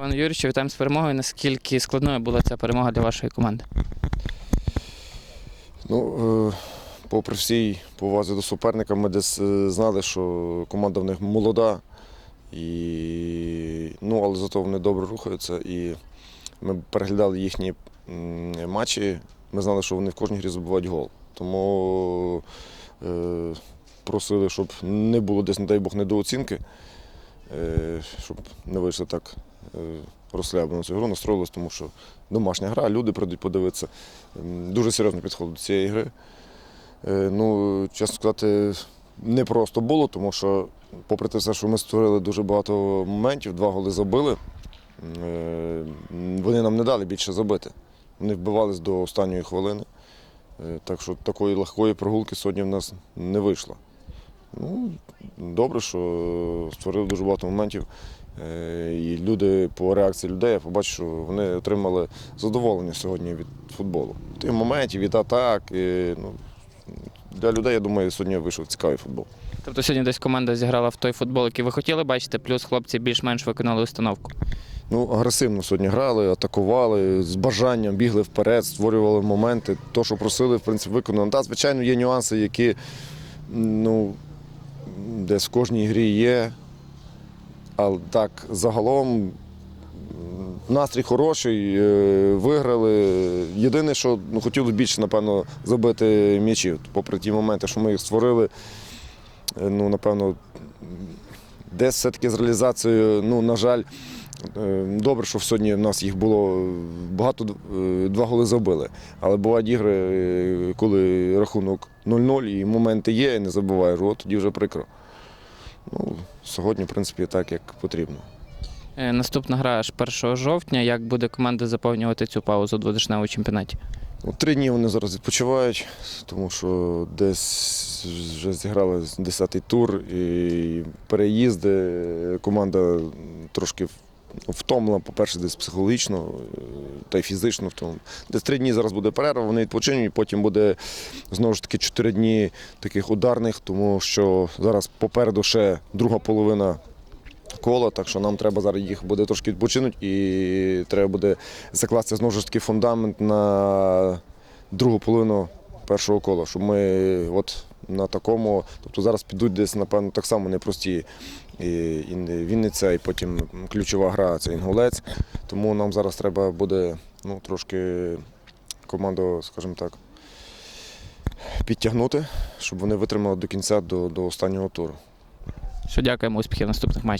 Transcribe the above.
Роман Юрійович, вітаємо з перемогою. Наскільки складною була ця перемога для вашої команди? Ну, е, попри всій повазі до суперника, ми десь е, знали, що команда в них молода, і, ну, але зато вони добре рухаються. І ми переглядали їхні матчі. Ми знали, що вони в кожній грі забувають гол. Тому е, просили, щоб не було десь, не дай Бог, недооцінки, е, щоб не вийшли так розслаблено цю гру, настроїлися, тому що домашня гра, люди прийдуть подивитися. Дуже серйозно підходив до цієї гри. Е, Ну, чесно сказати, не просто було, тому що, попри те, що ми створили дуже багато моментів, два голи забили. е, Вони нам не дали більше забити. Вони вбивались до останньої хвилини. Е, Так що такої легкої прогулки сьогодні в нас не вийшло. Ну, добре, що створили дуже багато моментів. Е, І люди по реакції людей я побачив, що вони отримали задоволення сьогодні від футболу. Тих моментів, від атак. І, ну, для людей, я думаю, сьогодні вийшов цікавий футбол. Тобто сьогодні десь команда зіграла в той футбол, який ви хотіли бачити, плюс хлопці більш-менш виконали установку. Ну, агресивно сьогодні грали, атакували, з бажанням бігли вперед, створювали моменти. То, що просили, в принципі, виконано. Так, звичайно, є нюанси, які ну, десь в кожній грі є. Але так, загалом настрій хороший, е, виграли. Єдине, що ну, хотіли більше, напевно, забити м'ячів. Попри ті моменти, що ми їх створили, е, ну, напевно, десь все-таки з реалізацією, ну, на жаль, Добре, що сьогодні в нас їх було багато, е, два голи забили. Але бувають ігри, е, коли рахунок 0-0 і моменти є, і не забуваєш, от тоді вже прикро. Ну, сьогодні, в принципі, так, як потрібно. Е, Наступна гра аж 1 жовтня. Як буде команда заповнювати цю паузу у двотижневому чемпіонаті? Ну, Три дні вони зараз відпочивають, тому що десь вже зіграли 10-й тур і переїзди. Команда трошки втомлена, по-перше, десь психологічно е, та й фізично втомлена. Десь три дні зараз буде перерва, вони відпочинуть, потім буде знову ж таки чотири дні таких ударних, тому що зараз попереду ще друга половина кола, так що нам треба зараз їх буде трошки відпочинути і треба буде закласти знову ж таки фундамент на другу половину першого кола, щоб ми от на такому, тобто зараз підуть десь, напевно, так само непрості і, Вінниця, і потім ключова гра це інгулець. Тому нам зараз треба буде ну, трошки команду, скажімо так, підтягнути, щоб вони витримали до кінця до, до останнього туру. Що дякуємо, успіхів наступних матчах.